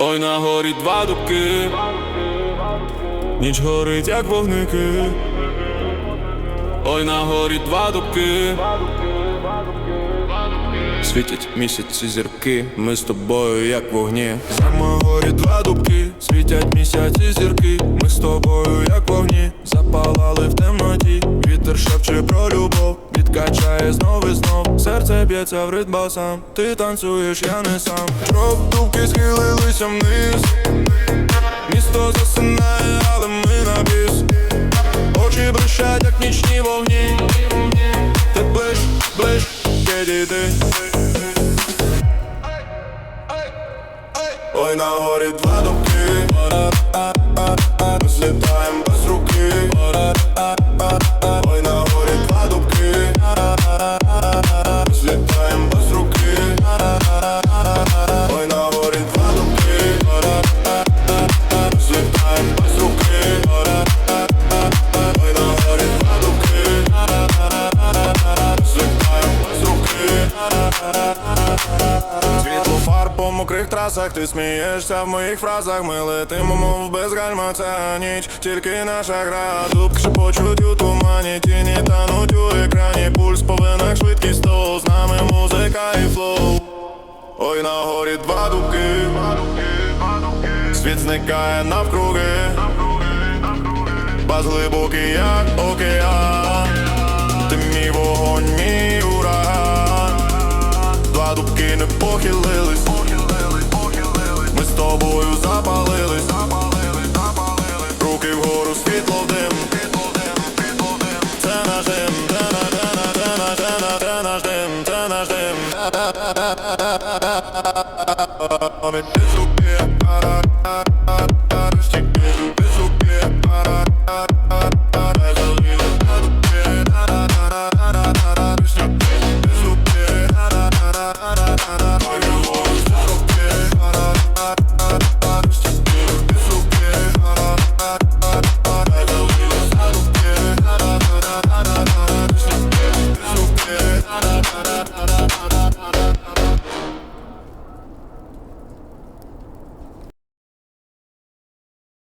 Ой, на горі два дубки, ніч горить, як вогники. Ой, на горі два дубки. Світять місяці зірки, ми з тобою, як вогні. На горі два дубки, світять місяці зірки, ми з тобою, як вогні, запалали в темноті, вітер шепче про любов, відкачає знов і знов, серце б'ється в ритм сам, ти танцюєш, я не сам. Крок дубки схилилися вниз, місто засинає, але ми на біс. Очі блищать, як нічні вогні. Ти ближ, ближ, підійди. Ой, на горі два дубки Фар мокрих трасах, ти смієшся в моїх фразах. Ми летимо, мов без гальма, ця ніч, тільки наша гра. Дубки шепочуть у тумані, тіні тануть у екрані. Пульс по швидкість то з нами музика і флоу. Ой, на горі два дубки, світ зникає навкруги. Баз глибокий, як океан. I'm in